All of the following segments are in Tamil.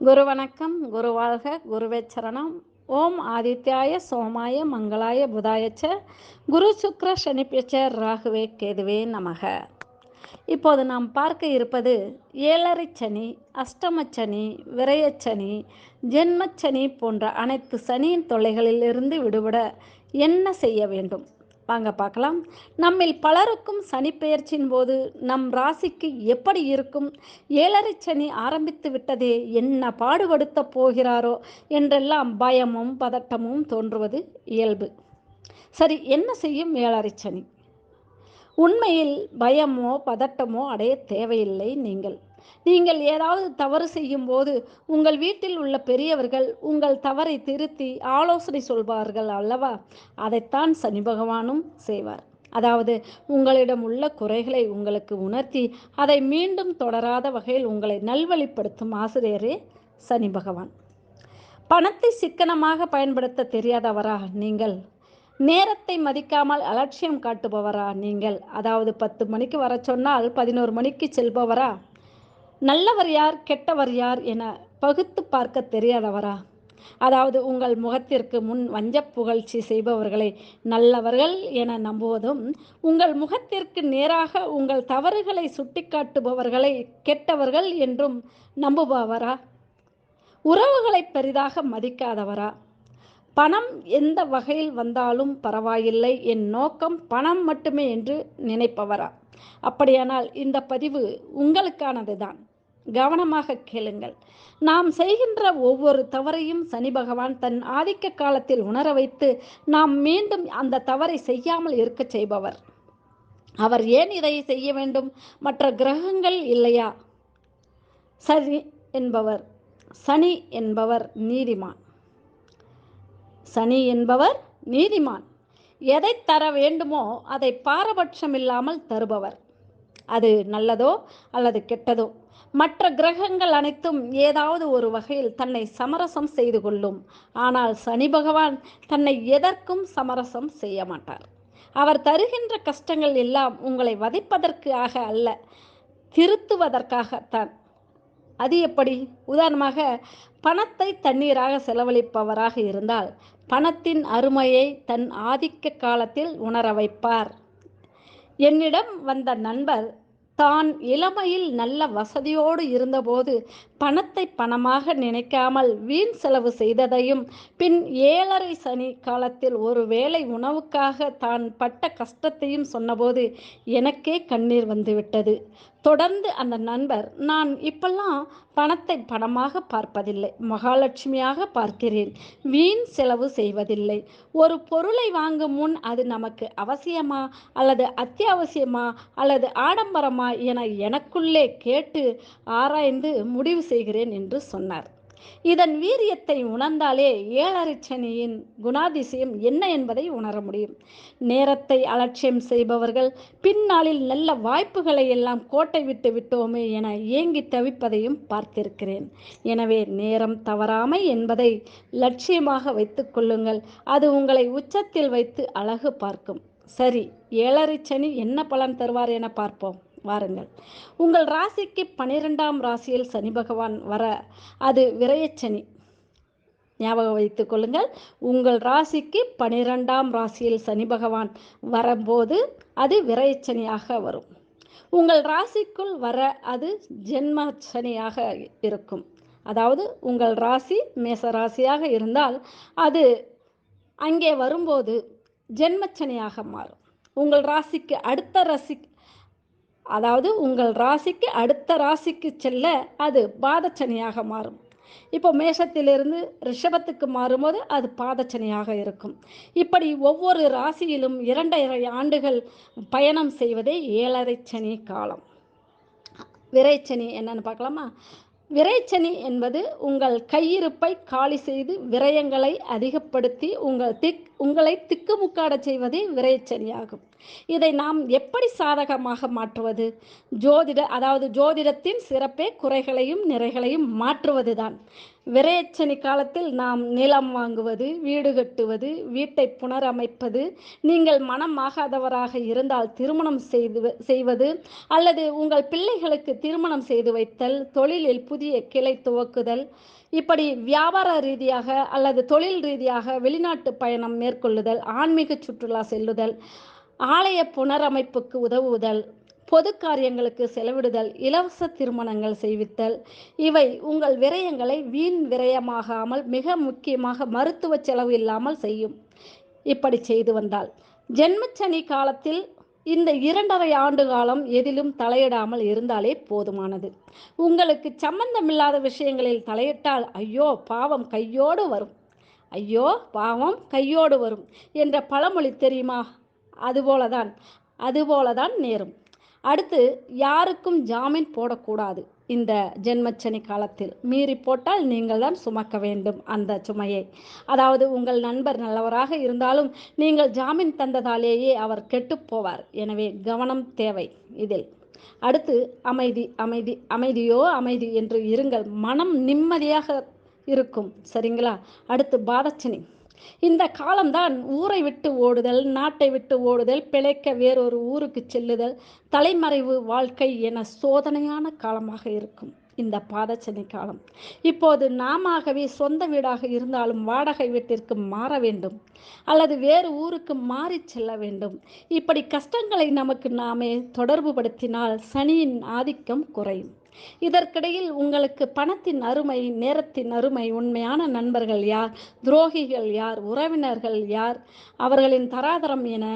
குரு வணக்கம் குரு வாழ்க குருவே சரணம். ஓம் ஆதித்யாய சோமாய மங்களாய புதாயச்ச குரு சுக்ர சனிப்பியச்ச ராகுவே கேதுவே நமக. இப்போது நாம் பார்க்க இருப்பது ஏழரை சனி அஷ்டமச்சனி விரயச்சனி ஜென்மச்சனி போன்ற அனைத்து சனியின் தொல்லைகளிலிருந்து விடுபட என்ன செய்ய வேண்டும்? வாங்க பார்க்கலாம். நம்மில் பலருக்கும் சனிப்பெயர்ச்சியின் போது நம் ராசிக்கு எப்படி இருக்கும்? ஏழரை சனி ஆரம்பித்து விட்டதே என்ன பாடுபடுத்த போகிறாரோ என்றெல்லாம் பயமும் பதட்டமும் தோன்றுவது இயல்பு. சரி என்ன செய்யும் ஏழரை சனி? உண்மையில் பயமோ பதட்டமோ அடைய தேவையில்லை நீங்கள். நீங்கள் ஏதாவது தவறு செய்யும் போது உங்கள் வீட்டில் உள்ள பெரியவர்கள் உங்கள் தவறை திருத்தி ஆலோசனை சொல்வார்கள் அல்லவா? அதைத்தான் சனி பகவானும் செய்வார். அதாவது உங்களிடம் உள்ள குறைகளை உங்களுக்கு உணர்த்தி அதை மீண்டும் தொடராத வகையில் உங்களை நல்வழிப்படுத்தும் ஆசிரியரே சனி பகவான். பணத்தை சிக்கனமாக பயன்படுத்த தெரியாதவரா நீங்கள்? நேரத்தை மதிக்காமல் அலட்சியம் காட்டுபவரா நீங்கள்? அதாவது பத்து மணிக்கு வர சொன்னால் பதினோரு மணிக்கு செல்பவரா? நல்லவர் யார் கெட்டவர் யார் என பகுத்து பார்க்க தெரியாதவரா? அதாவது உங்கள் முகத்திற்கு முன் வஞ்ச புகழ்ச்சி செய்பவர்களை நல்லவர்கள் என நம்புவதும் உங்கள் முகத்திற்கு நேராக உங்கள் தவறுகளை சுட்டிக்காட்டுபவர்களை கெட்டவர்கள் என்றும் நம்புபவரா? உறவுகளை பெரிதாக மதிக்காதவரா? பணம் எந்த வகையில் வந்தாலும் பரவாயில்லை என் நோக்கம் பணம் மட்டுமே என்று நினைப்பவரா? அப்படியானால் இந்த பதிவு உங்களுக்கானது தான் கவனமாக கேளுங்கள். நாம் செய்கின்ற ஒவ்வொரு தவறையும் சனி பகவான் தன் ஆதிக்க காலத்தில் உணர வைத்து நாம் மீண்டும் அந்த தவறை செய்யாமல் இருக்க செய்பவர். அவர் ஏன் இதை செய்ய வேண்டும்? மற்ற கிரகங்கள் இல்லையா? சனி என்பவர் சனி என்பவர் நீதிமான். சனி என்பவர் நீதிமான். எதை தர வேண்டுமோ அதை பாரபட்சம் இல்லாமல் தருபவர். அது நல்லதோ அல்லது கெட்டதோ. மற்ற கிரகங்கள் அனைத்தும் ஏதாவது ஒரு வகையில் தன்னை சமரசம் செய்து கொள்ளும். ஆனால் சனி பகவான் தன்னை எதற்கும் சமரசம் செய்ய மாட்டார். அவர் தருகின்ற கஷ்டங்கள் எல்லாம் உங்களை வதைப்பதற்கு ஆக அல்ல திருத்துவதற்காகத்தான். அது எப்படி? உதாரணமாக பணத்தை தண்ணீராக செலவழிப்பவராக இருந்தால் பணத்தின் அருமையை தன் ஆதிக்க காலத்தில் உணர வைப்பார். என்னிடம் வந்த நண்பர் தான் இளமையில் நல்ல வசதியோடு இருந்தபோது பணத்தை பணமாக நினைக்காமல் வீண் செலவு செய்ததையும் பின் ஏழரை சனி காலத்தில் ஒரு வேளை உணவுக்காக தான் பட்ட கஷ்டத்தையும் சொன்னபோது எனக்கே கண்ணீர் வந்துவிட்டது. தொடர்ந்து அந்த நண்பர் நான் இப்பெல்லாம் பணத்தை பணமாக பார்ப்பதில்லை மகாலட்சுமியாக பார்க்கிறேன். வீண் செலவு செய்வதில்லை. ஒரு பொருளை வாங்கும் முன் அது நமக்கு அவசியமா அல்லது அத்தியாவசியமா அல்லது ஆடம்பரமா என எனக்குள்ளே கேட்டு ஆராய்ந்து முடிவு செய்கிறேன் என்று சொன்னார். இதன் வீரியத்தை உணர்ந்தாலே ஏழரை சனியின் குணாதிசயம் என்ன என்பதை உணர முடியும். நேரத்தை அலட்சியம் செய்பவர்கள் பின்னாளில் நல்ல வாய்ப்புகளை எல்லாம் கோட்டை விட்டு விட்டோமே என ஏங்கி தவிப்பதையும் பார்த்திருக்கிறேன். எனவே நேரம் தவறாமை என்பதை லட்சியமாக வைத்துக் கொள்ளுங்கள். அது உங்களை உச்சத்தில் வைத்து அழகு பார்க்கும். சரி ஏழரை சனி என்ன பலன் தருவார் என பார்ப்போம். வாருங்கள். உங்கள் ராசிக்கு பனிரெண்டாம் ராசியில் சனி பகவான் வர அது விரயச்சனி ஞாபகம் வைத்துக் கொள்ளுங்கள். உங்கள் ராசிக்கு பனிரெண்டாம் ராசியில் சனி பகவான் வரும்போது அது விரயச்சனியாக வரும். உங்கள் ராசிக்குள் வர அது ஜென்ம சனியாக இருக்கும். அதாவது உங்கள் ராசி மேச ராசியாக இருந்தால் அது அங்கே வரும்போது ஜென்மச்சனியாக மாறும். உங்கள் ராசிக்கு அடுத்த ராசி அதாவது உங்கள் ராசிக்கு அடுத்த ராசிக்கு செல்ல அது பாதச்சனியாக மாறும். இப்போ மேஷத்திலிருந்து ரிஷபத்துக்கு மாறும்போது அது பாதச்சனையாக இருக்கும். இப்படி ஒவ்வொரு ராசியிலும் இரண்டரை ஆண்டுகள் பயணம் செய்வதே ஏழரை சனி காலம். விரைச்சனி என்னன்னு பார்க்கலாமா? விரைச்சனி என்பது உங்கள் கையிருப்பை காலி செய்து விரயங்களை அதிகப்படுத்தி உங்கள் திக் உங்களை திக்குமுக்காட செய்வதே விரைச்சனியாகும் இதை நாம் எப்படி சாதகமாக மாற்றுவது? ஜோதிட அதாவது ஜோதிடத்தின் சிறப்பே குறைகளையும் நிறைகளையும் மாற்றுவதுதான். விரையச்சனி காலத்தில் நாம் நிலம் வாங்குவது வீடு கட்டுவது வீட்டை புனரமைப்பது நீங்கள் மனமாகாதவராக இருந்தால் திருமணம் செய்து செய்வது அல்லது உங்கள் பிள்ளைகளுக்கு திருமணம் செய்து வைத்தல் தொழிலில் புதிய கிளை துவக்குதல் இப்படி வியாபார ரீதியாக அல்லது தொழில் ரீதியாக வெளிநாட்டு பயணம் மேற்கொள்ளுதல் ஆன்மீக சுற்றுலா செல்லுதல் ஆலய புனரமைப்புக்கு உதவுதல் பொது காரியங்களுக்கு செலவிடுதல் இலவச திருமணங்கள் செய்வித்தல் இவை உங்கள் விரயங்களை வீண் விரயமாகாமல் மிக முக்கியமாக மருத்துவ செலவு இல்லாமல் செய்யும். இப்படி செய்து வந்தால் ஜென்மச்சனி காலத்தில் இந்த இரண்டரை ஆண்டு காலம் எதிலும் தலையிடாமல் இருந்தாலே போதுமானது. உங்களுக்கு சம்பந்தமில்லாத விஷயங்களில் தலையிட்டால் ஐயோ பாவம் கையோடு வரும். ஐயோ பாவம் கையோடு வரும் என்ற பழமொழி தெரியுமா? அதுபோலதான் அதுபோலதான் நேரும். அடுத்து யாருக்கும் ஜாமீன் போடக்கூடாது. இந்த ஜென்மச்சனி காலத்தில். மீறி போட்டால் நீங்கள் தான் சுமக்க வேண்டும் அந்த சுமையை. அதாவது உங்கள் நண்பர் நல்லவராக இருந்தாலும் நீங்கள் ஜாமீன் தந்ததாலேயே அவர் கெட்டுப் போவார். எனவே கவனம் தேவை இதில். அடுத்து அமைதி அமைதி அமைதியோ அமைதி என்று இருங்கள். மனம் நிம்மதியாக இருக்கும். சரிங்களா? அடுத்து பாதச்சனி. இந்த காலம்தான் ஊரை விட்டு ஓடுதல் நாட்டை விட்டு ஓடுதல் பிழைக்க வேறொரு ஊருக்கு செல்லுதல் தலைமறைவு வாழ்க்கை என சோதனையான காலமாக இருக்கும். இந்த பாதச்சனி காலம். இப்போது நாமவே சொந்த வீடாக இருந்தாலும் வாடகை வீட்டிற்கு மாற வேண்டும். அல்லது வேறு ஊருக்கு மாறி செல்ல வேண்டும். இப்படி கஷ்டங்களை நமக்கு நாமே தொடர்பு படுத்தினால் சனியின் ஆதிக்கம் குறையும். இதற்கிடையில் உங்களுக்கு பணத்தின் அருமை நேரத்தின் அருமை உண்மையான நண்பர்கள் யார் துரோகிகள் யார் உறவினர்கள் யார் அவர்களின் தராதரம் என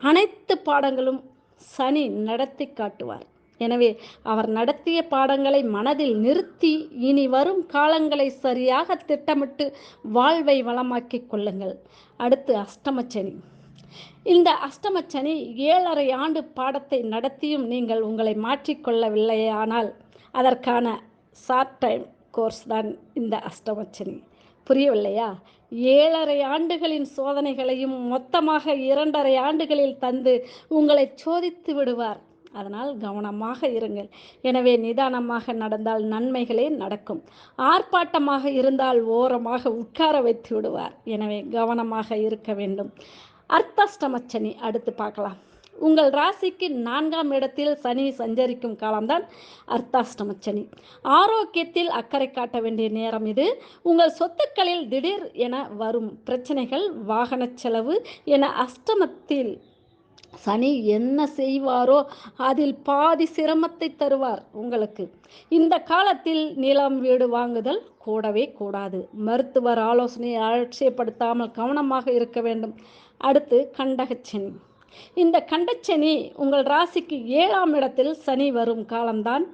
அனைத்து பாடங்களும் சனி நடத்தி காட்டுவார். எனவே அவர் நடத்திய பாடங்களை மனதில் நிறுத்தி இனி வரும் காலங்களை சரியாக திட்டமிட்டு வாழ்வை வளமாக்கிக் கொள்ளுங்கள். அடுத்து அஷ்டமச்சனி. இந்த அஷ்டமச்சனி ஏழரை ஆண்டு பாடத்தை நடத்தியும் நீங்கள் உங்களை மாற்றிக்கொள்ளவில்லையானால் அதற்கான ஷார்ட் டைம் கோர்ஸ் தான் இந்த அஷ்டமச்சனி. புரியவில்லையா? ஏழரை ஆண்டுகளின் சோதனைகளையும் மொத்தமாக இரண்டரை ஆண்டுகளில் தந்து உங்களை சோதித்து விடுவார். அதனால் கவனமாக இருங்கள். எனவே நிதானமாக நடந்தால் நன்மைகளே நடக்கும். ஆர்ப்பாட்டமாக இருந்தால் ஓரமாக உட்கார வைத்து விடுவார். எனவே கவனமாக இருக்க வேண்டும். அர்த்தாஷ்டமச்சனி அடுத்து பார்க்கலாம். உங்கள் ராசிக்கு நான்காம் இடத்தில் சனி சஞ்சரிக்கும் காலம்தான் அர்த்தாஷ்டமச்சனி. ஆரோக்கியத்தில் அக்கறை காட்ட வேண்டிய நேரம் இது. உங்கள் சொத்துக்களில் திடீர் என வரும் பிரச்சனைகள் வாகன செலவு என அஷ்டமத்தில் சனி என்ன செய்வாரோ அதில் பாதி சிரமத்தை தருவார் உங்களுக்கு. இந்த காலத்தில் நிலம் வீடு வாங்குதல் கூடவே கூடாது. மருத்துவர் ஆலோசனையை அலட்சியப்படுத்தாமல் கவனமாக இருக்க வேண்டும். அடுத்து கண்டகச்சனி இந்த கண்டச்சனி உங்கள் ராசிக்கு ஏழாம் இடத்தில் சனி வரும் காலம்தான்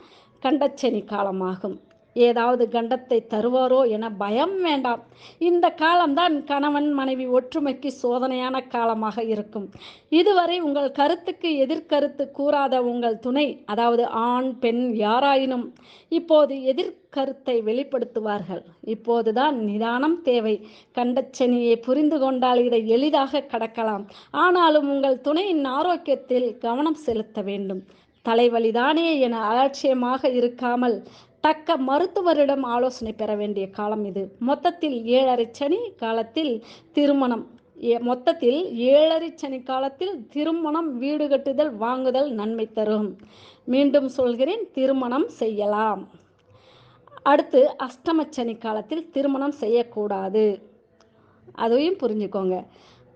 கண்டச்சனி காலமாகும். ஏதாவது கண்டத்தை தருவாரோ என பயம் வேண்டாம். இந்த காலம்தான் கணவன் மனைவி ஒற்றுமைக்கு சோதனையான காலமாக இருக்கும். இதுவரை உங்கள் கருத்துக்கு எதிர்கருத்து கூறாத உங்கள் துணை அதாவது ஆண் பெண் யாராயினும் இப்போது எதிர்கருத்தை வெளிப்படுத்துவார்கள். இப்போதுதான் நிதானம் தேவை. கண்டச்சனியை புரிந்து கொண்டால் இதை எளிதாக கடக்கலாம். ஆனாலும் உங்கள் துணையின் ஆரோக்கியத்தில் கவனம் செலுத்த வேண்டும். தலைவலிதானே என அலட்சியமாக இருக்காமல் தக்க மருத்துவரிடம் ஆலோசனை பெற வேண்டிய காலம் இது. மொத்தத்தில் ஏழரை சனி காலத்தில் திருமணம். ஏ- மொத்தத்தில் ஏழரை சனி காலத்தில் திருமணம் வீடு கட்டுதல் வாங்குதல் நன்மை தரும். மீண்டும் சொல்கிறேன் திருமணம் செய்யலாம். அடுத்து அஷ்டமச்சனி காலத்தில் திருமணம் செய்யக்கூடாது. அதையும் புரிஞ்சுக்கோங்க.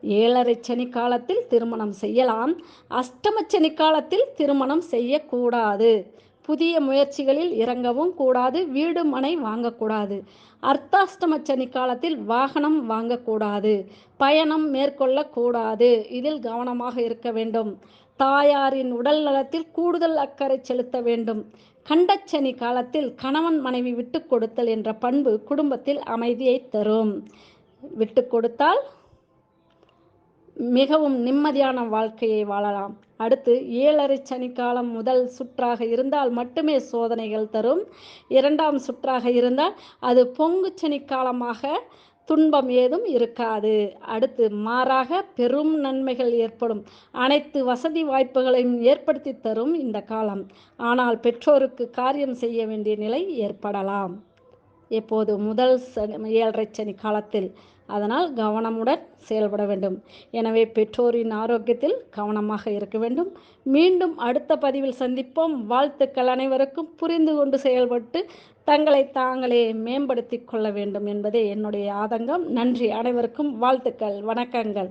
ஏழரை சனி காலத்தில் திருமணம் செய்யலாம். அஷ்டமச்சனி காலத்தில் திருமணம் செய்யக்கூடாது. புதிய முயற்சிகளில் இறங்கவும் கூடாது வீடு மனை வாங்கக்கூடாது. அர்த்தாஷ்டம சனி காலத்தில் வாகனம் வாங்கக்கூடாது பயணம் மேற்கொள்ளக்கூடாது. இதில் கவனமாக இருக்க வேண்டும். தாயாரின் உடல் நலத்தில் கூடுதல் அக்கறை செலுத்த வேண்டும். கண்டச்சனி காலத்தில் கணவன் மனைவி விட்டு கொடுத்தல் என்ற பண்பு குடும்பத்தில் அமைதியை தரும். விட்டு கொடுத்தால் மிகவும் நிம்மதியான வாழ்க்கையை வாழலாம். அடுத்து ஏழரை சனிக்காலம் முதல் சுற்றாக இருந்தால் மட்டுமே சோதனைகள் தரும். இரண்டாம் சுற்றாக இருந்தால் அது பொங்கு சனிக்காலமாக துன்பம் ஏதும் இருக்காது. அடுத்து மாறாக பெரும் நன்மைகள் ஏற்படும். அனைத்து வசதி வாய்ப்புகளையும் ஏற்படுத்தி தரும் இந்த காலம். ஆனால் பெற்றோருக்கு காரியம் செய்ய வேண்டிய நிலை ஏற்படலாம். எப்போது? முதல் சனி ஏழரை சனி காலத்தில். அதனால் கவனமுடன் செயல்பட வேண்டும். எனவே பெற்றோரின் ஆரோக்கியத்தில் கவனமாக இருக்க வேண்டும். மீண்டும் அடுத்த பதிவில் சந்திப்போம். வாழ்த்துக்கள் அனைவருக்கும் புரிந்து கொண்டு செயல்பட்டு தங்களை தாங்களே மேம்படுத்தி கொள்ள வேண்டும் என்பதே என்னுடைய ஆதங்கம். நன்றி அனைவருக்கும். வாழ்த்துக்கள். வணக்கங்கள்.